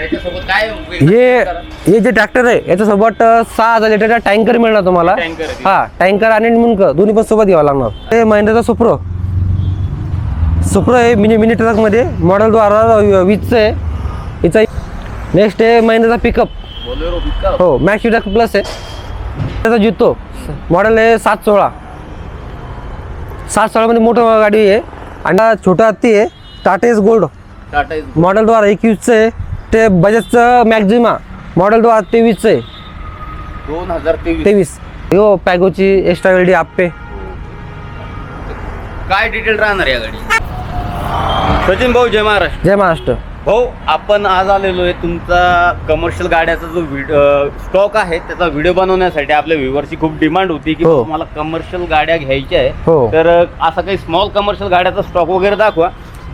याच्यासोबत काय हे हे जे ट्रॅक्टर आहे याच्यासोबत सहा हजार लिटरचा टँकर मिळणार तुम्हाला. आहे. हा टँकर आणि मुंक दोन्ही पण सोबत घ्यावं लागणार. हे महिंद्राचा सुप्रो सुप्रो आहे मिनी मिनी ट्रकमध्ये मॉडेल द्वारा वीजचं आहे. हिचा नेक्स्ट आहे महिंद्राचा पिकअप बोलेरो पिकअप हो मॅक्स प्लस आहे. त्याचा जितो. मॉडेल आहे सात सोळा. सात सोळामध्ये मोठं गाडी आहे. आणि हा छोटा हत्ती आहे Tata Ace gold Tata is model द्वारा एकवीसचं आहे. ते बजाजचं मॅक्झिमा मॉडेल द्वारा तेवीसचं आहे. दोन हजार तेवीस. तेवीस. हो पॅगोची एक्स्ट्रा वेल्डी आप्पे काय डिटेल राहणार या गाडी सचिन भाऊ जय महाराष्ट्र. जय महाराष्ट्र. भाऊ आपण आज आलेलो आहे तुमचा कमर्शियल गाड्याचा जो स्टॉक आहे त्याचा व्हिडिओ बनवण्यासाठी आपल्या व्ह्युअरची खूप डिमांड होती की हो. तुम्हाला कमर्शियल गाड्या घ्यायच्या आहे. हो. तर असा काही स्मॉल कमर्शियल गाड्याचा स्टॉक वगैरे दाखवा.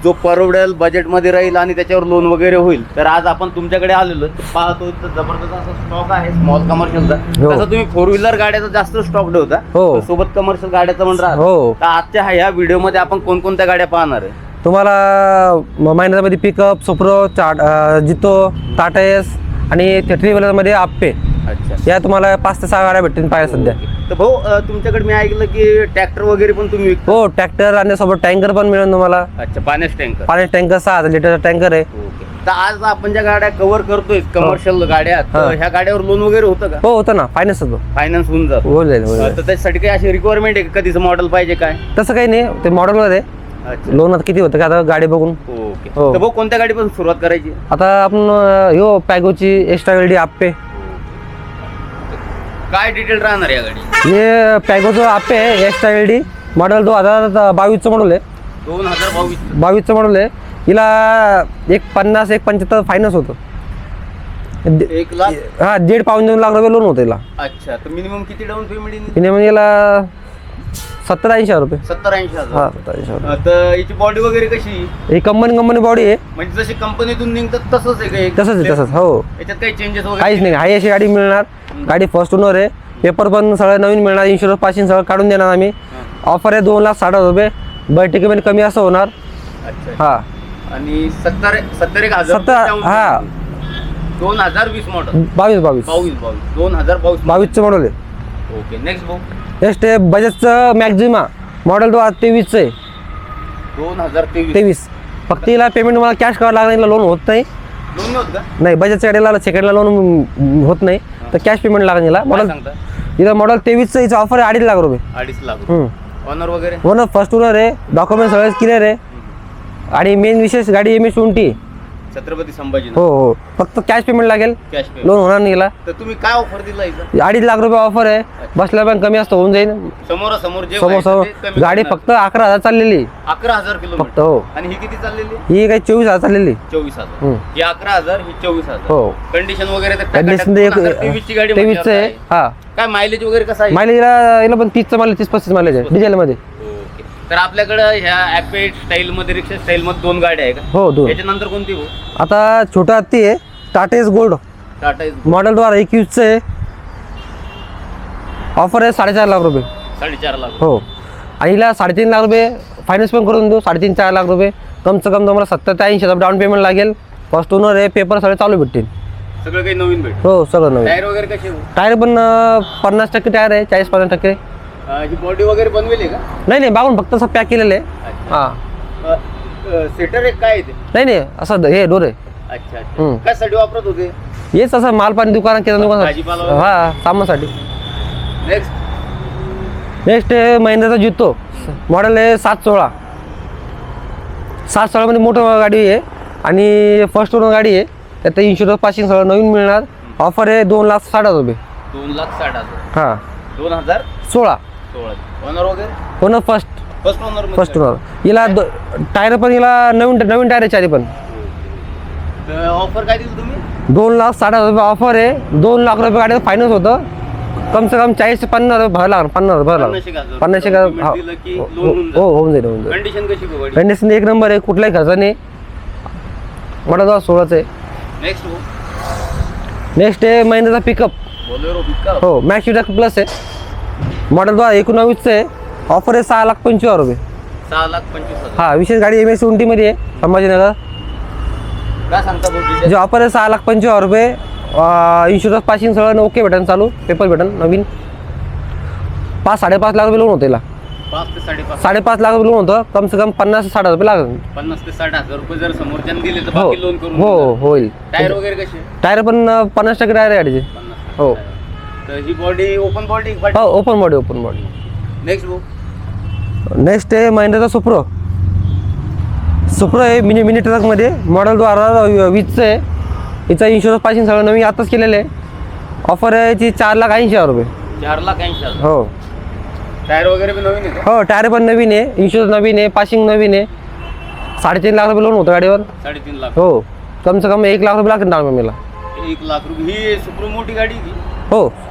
जो परवडेल बजेटमध्ये राहील आणि त्याच्यावर लोन वगैरे होईल तर आज आपण तुमच्याकडे आलेलो पाहतो जबरदस्त असा स्टॉक आहे स्मॉल कमर्शियलचा हो. तसं तुम्ही फोर व्हीलर गाड्याचा जास्त स्टॉक ठेवता हो. सोबत कमर्शियल गाड्याचा पण राहतो. हो. तर आजच्या ह्या व्हिडिओमध्ये आपण कोणकोणत्या गाड्या पाहणार आहे? तुम्हाला महिन्यामध्ये पिकअप सुप्रो चाट जितो टाटा एस आणि थ्री व्हीलरमध्ये आप्पे अच्छा. या तुम्हाला पाच ते सहा गाड्या भेटतील पाहिजे सध्या. तर भाऊ तुमच्याकडे मी ऐकलं की ट्रॅक्टर वगैरे पण तुम्ही विकता. हो ट्रॅक्टर आणि सोबत टँकर पण मिळेल तुम्हाला. अच्छा पाण्यास टँकर. पाण्याचा टँकर सहा हजार लिटरचा टँकर आहे. ओके. तर आज आपण ज्या गाड्या कव्हर करतोय कमर्शियल गाड्या तर हा. ह्या गाड्यावर लोन वगैरे होतं का? हो होतं ना. फायनान्स होतो. फायनान्स होऊन जातो. हो जाईल हो अ, जाईल. तर त्याच्यासाठी काही अशी रिक्वायरमेंट आहे का? कधीचं मॉडेल पाहिजे काय? तसं काही नाही. ते मॉडेलवर आहे अच्छा. लोन आता किती होतं का? आता गाडी बघून. ओके. हो. तर भाऊ कोणत्या गाडीपासून सुरुवात करायची? आता आपण अं, ह्यो पॅगोची एक्स्ट्रा वेल्डी आप्पे काय डिटेल राहणार या गाडी हे पॅगोचं आप्पे आहे एक्स्ट्रा वेल्डी मॉडेल दो हजार बावीसचं मॉडेल आहे. दोन हजार बावीस. बावीसचं मॉडेल आहे. हिला एक पन्नास एक पंच्याहत्तर फायनान्स होतं. दे- एक लाख? हा दीड पाऊन दोन लाख रुपये लोन होतं हिला. अच्छा तर मिनिमम किती डाऊन पेमेंट म्हणजे हिला सत्तर ऐंशी हजार रुपये. सत्तर ऐंशी हा हजार सत्तर ऐंशी हजार याची बॉडी वगैरे कशी? ही कंपनी कंपनी बॉडी आहे. म्हणजे जशी कंपनीतून निघतात तसंच आहे? तसंच आहे तसंच. हो. याच्यात काही चेंजेस वगैरे काहीच नाही हाय अशी गाडी मिळणार. गाडी फर्स्ट ओनर आहे. पेपर पण सगळं नवीन मिळणार इन्शुरन्स पासिंग सगळं काढून देणार आम्ही. ऑफर आहे दोन लाख साठ हजार रुपये. बैठकीमध्ये कमी असं होणार. अच्छा. हा. आणि सत्तर सत्तर एक हजार सत्तर- down हा. payment. दोन हजार वीस मॉडेल बावीस बावीस. बावीस बावीस. दोन हजार बावीस बावीसचं मॉडेल आहे. ओके नेक्स्ट भाऊ नेक्स्ट आहे बजाजचं मॅक्झिमा मॉडेल दो हजार तेवीसचं आहे. दोन हजार तेवीस. तेवीस. फक्त हिला पेमेंट मला कॅश करावं लागणार हिला लोन होत नाही. दोन होत का? नाही बजाजच्या गाडीला सेकंडला लोन होत नाही. तर कॅश पेमेंट लागेल हिला. काय मॉडेल सांगता? हिला मॉडेल तेवीसचं हिचं ऑफर आहे अडीच लाख रुपये. अडीच लाख हम्म. ऑनर वगैरे? ओनर फर्स्ट ओनर आहे. डॉक्युमेंट सगळे क्लिअर आहे. आणि मेन विशेष गाडी M S twenty Chhatrapati Sambhaji हो हो. फक्त कॅश पेमेंट लागेल. कॅश लोन होणार नाही तर तुम्ही काय ऑफर दिला इथं अडीच लाख रुपये ऑफर आहे. बसला पण कमी असतं होऊन जाईल. समोरासमोर जे समोर व्हायचं समोर. कमी गाडी करणार. फक्त अकरा हजार चाललेली. अकरा हजार फक्त किलोमीटर हो. आणि ही किती चाललेली? ही काही चोवीस हजार चाललेली. चोवीस हजार. हम्म. ही अकरा हजार ही चोवीस हजार. हो. कंडिशन वगैरे तर टकाटक एक गाडी तेवीसचं आहे. म्हटल्यावर हा. काय? मायलेज वगैरे कसं आहे? मायलेजला पण तीसचं मायलेज तीस पस्तीस मायलेज आहे. डिझेलमध्ये ओके तर आपल्याकडं ह्या ॲपेट स्टाईल मध्ये रिक्षा स्टाईल मध्ये दोन गाड्या आहे का? हो दोन. त्याच्यानंतर कोणती हो? आता छोटा हत्ती आहे Tata Ace gold Tata is model द्वारा एकवीसचं आहे ऑफर आहे साडेचार लाख रुपये. साडेचार लाख. हो. आणि हिला साडेतीन लाख रुपये फायनान्स पण करून देऊ साडेतीन चार लाख रुपये. कमसे कम तुम्हाला सत्तर ते ऐंशी हजार डाऊन पेमेंट लागेल. फर्स्ट ओनर आहे पेपर सगळे चालू भेटतील. सगळं काही नवीन भेट हो सगळं नवीन. टायर वगैरे कसे हो टायर पण अं, पन्नास टक्के टायर आहे चाळीस पन्नास टक्के. ही बॉडी वगैरे बनवेली का? नाही नाही बागून फक्त असं पॅक केलेलं आहे. हां. सेटर एक काय आहे ते? नाही नाही असं हे डोर आहे अच्छा अच्छा. हम्म. कशासाठी वापरत होते? हेच असं मालपाणी दुकान किराणा दुकान. भाजीपाला वगैरे? हा सामानसाठी. नेक्स्ट नेक्स्ट आहे महिंद्राचा जितो. मॉडेल आहे सात सोळा. सात सोळामध्ये मोठं गाडी आहे. आणि फर्स्ट ओनर गाडी आहे. त्यात इन्शुरन्स पासिंग सगळं नवीन मिळणार. ऑफर आहे दोन लाख साठ हजार रुपये. दोन लाख साठ हजार. हां. दोन हजार? सोळा. ओनर वगैरे? Owner first first owner first owner हिला टायर पण हिला नवीन नवीन टायर आहे चारी पण. ऑफर काय दिली तुम्ही? दोन लाख साठ हजार रुपये ऑफर आहे. दोन लाख रुपये गाडीचं फायनान्स होतं. कम से कम चाळीस ते पन्नास रुपये भरायला लागणार पन्नास रुपये भरायला पन्नासशे लागणार हजार. पन्नासशे Payment का दिलं की हो होऊन हो होऊन जाईल होऊन जाईल. कंडिशन गाडी एक नंबर आहे कुठलाही खर्च नाही मोठा जवळ सोळाच आहे. नेक्स्ट हो. नेक्स्ट आहे महिन्याचा पिकअप हो मॅक्स प्लस आहे. मॉडेल द्वारा एकोणावीसचं आहे. ऑफर आहे सहा लाख पंचवीस हजार रुपये. सहा लाख पंचवीस हजार. हा विशेष गाडी एम एसमध्ये आहे संभाजीनगर. काय सांगता भाऊ detail? जे ऑफर आहे सहा लाख पंचवीस हजार रुपये इन्शुरन्स पासिंग सगळं ओके भेटन चालू पेपर भेटन नवीन. पाच साडेपाच लाख रुपये लोन होतं याला. पाच ते साडेपाच. साडेपाच लाख रुपये लोन होतं कम से कम पन्नास ते साठ हजार रुपये लागेल. पन्नास ते साठ हजार रुपये जर समोरच्याने दिले तर हो बाकी लोन करून हो होईल. टायर वगैरे कसे? टायर पण अं, पन्नास टक्के टायर आहे गाडीचे. पन्नास हो. तर ही बॉडी ओपन बॉडी हो open body open body next भाऊ नेक्स्ट आहे महिंद्राचा सुप्रो सुप्रो आहे मिनी मिनी ट्रकमध्ये मॉडेल दोन हजार वीसचं आहे. हिचा इन्शुरन्स पासिंग सगळं नवीन आताच केलेलं आहे. ऑफर आहे ती चार लाख ऐंशी हजार रुपये. चार लाख ऐंशी हजार. हो. टायर वगैरे पण नवीन आहे? हो टायर पण नवीन आहे. इन्शुरन्स नवीन आहे. पासिंग नवीन आहे. साडेतीन लाख रुपये लोन होतं गाडीवर. साडेतीन लाख. हो. कम से कम एक लाख रुपये लागतील डाऊन पेमेंटला एक लाख रुपये. ही सुप्रो मोठी गाडी आहे हो ही.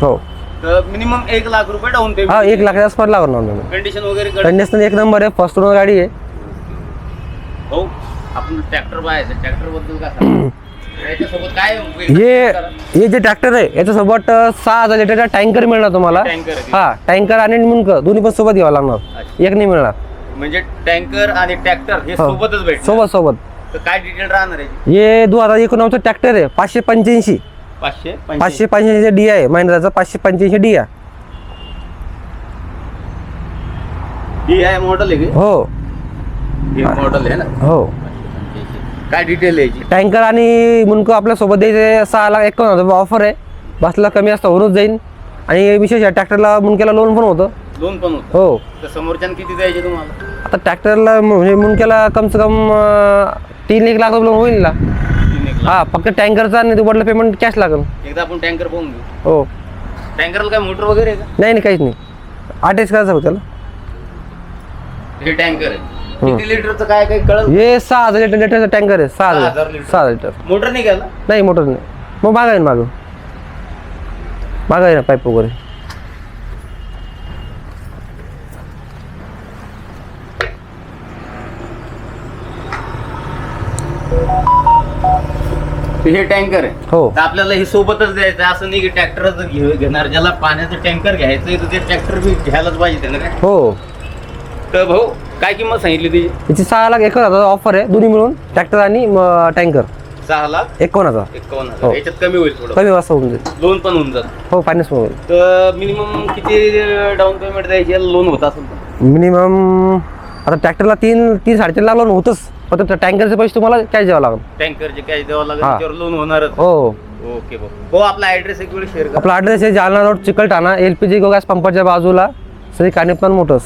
हो. मिनिमम एक लाख रुपये डाऊन हा पेमेंट एक लाखाच्या आसपास लागणार कंडिशन वगैरे कंडिशन एक नंबर आहे फर्स्ट ओनर गाडी आहे. हो आपण ट्रॅक्टर पाहायचं ट्रॅक्टरबद्दल काय सांगू? याच्यासोबत काय हे हे जे ट्रॅक्टर आहे याच्यासोबत अं, सहा हजार लिटरचा टँकर मिळणार तुम्हाला. आहे. हा टँकर आणि मुंक दोन्ही पण सोबत घ्यावं लागणार. अच्छा. एक नाही मिळणार. म्हणजे टँकर आणि ट्रॅक्टर हे हो. सोबतच सोबत सोबत. काय डिटेल राहणार आहे? हे दोन हजार एकोणनव्वदचं ट्रॅक्टर आहे पाचशे पंच्याऐंशी. पाचशे पाचशे पंच्याऐंशी डी आहे. महिंद्राचा पाचशे पंच्याऐंशी डी आहे. ही आहे मॉडेल आहे की? हो. मॉडेल आहे ना? हो. काय डिटेल आहे टँकर आणि मुंक आपल्यासोबत द्यायचे सहा लाख एकावन्न हजार रुपये ऑफर आहे. बसला कमी असता होऊनच जाईल आणि विशेष ट्रॅक्टरला मुंक्याला लोन पण होतं. लोन पण होतं. हो. तर समोरच्यानं किती द्यायचे तुम्हाला? आता ट्रॅक्टरला म्हणजे मुंक्याला कम से कम तीन एक लाख रुपये लोन होईल ना. एक हा फक्त टँकरचा आणि दुबडला पेमेंट कॅश लागेल. एकदा आपण टँकर पाहून घेऊ. हो. टँकरला काय मोटर वगैरे आहे नाही नाही काहीच नाही. अटॅच करायचं फक्त त्याला. हे टँकर आहे. किती लिटरचं काय काय हे सहा हजार लिटर लिटरचा टँकर आहे सहा सहा हजार. हजार लिटर. सहा हजार लिटर. मोटर नाही गेला नाही मोटर नाही. मग मागा आहे ना मागं? मागा पाईप वगैरे? तर हे टँकर आहे. हो. तर आपल्याला हे सोबतच द्यायचं आहे. असं नाही की ट्रॅक्टरच घेणार. ज्याला पाण्याचं टँकर घ्यायचं आहे तर ते ट्रॅक्टर बी घ्यायलाच पाहिजे त्यानं काय? हो. तर भाऊ काय किंमत सांगितली तुझी? याची सहा लाख एकोण हजार ऑफर आहे. दोन्ही मिळून ट्रॅक्टर आणि टँकर. सहा लाख? एकोण हजार. एकावन्न हो. हजार याच्यात कमी होईल थोडं. कमी वाजता होऊन जाईल. लोन पण होऊन जात. हो फायनान्स होईल. तर मिनिमम किती डाऊन पेमेंट द्यायची? लोन होत असेल तर? मिनिमम आता ट्रॅक्टरला तीन तीन साडेतीन लाख लोन होतंच. फक्त टँकरचे पैसे तुम्हाला कॅश द्यावं लागेल. टँकरचे कॅश द्यावं लागेल हा. त्याच्यावर लोन होणारच. हो. ओके भाऊ हो आपला ऍड्रेस एक वेळ शेअर करा. आपला ॲड्रेस आहे Jalna road Chikalthana L P G gas पंपाच्या बाजूला श्री कानिपन मोटर्स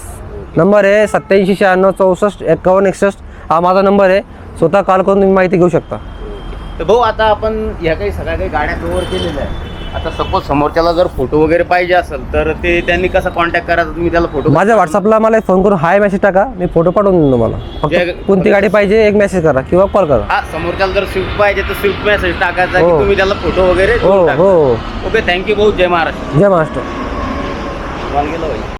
नंबर आहे सत्याऐंशी शहाण्णव चौसष्ट एकावन्न एकसष्ट. हा माझा नंबर आहे. स्वतः कॉल करून तुम्ही माहिती घेऊ शकता. तर भाऊ आता आपण ह्या काही सगळ्या काही गाड्या कव्हर केलेल्या आहे आता सपोज समोरच्याला जर फोटो वगैरे पाहिजे असेल तर ते त्यांनी कसा कॉन्टॅक्ट करायचा? तुम्ही त्याला फोटो माझ्या व्हॉट्सअपला मला फोन करून हाय मेसेज टाका मी फोटो पाठवून देईन तुम्हाला. जे- कोणती गाडी पाहिजे एक मेसेज करा किंवा कॉल करा. हा समोरच्याला जर स्विफ्ट पाहिजे तर स्विफ्ट मेसेज टाकायचा की हो. तुम्ही त्याला फोटो वगैरे हो हो. ओके थँक्यू भाऊ. जय महाराष्ट्र. जय महाराष्ट्र. भाई.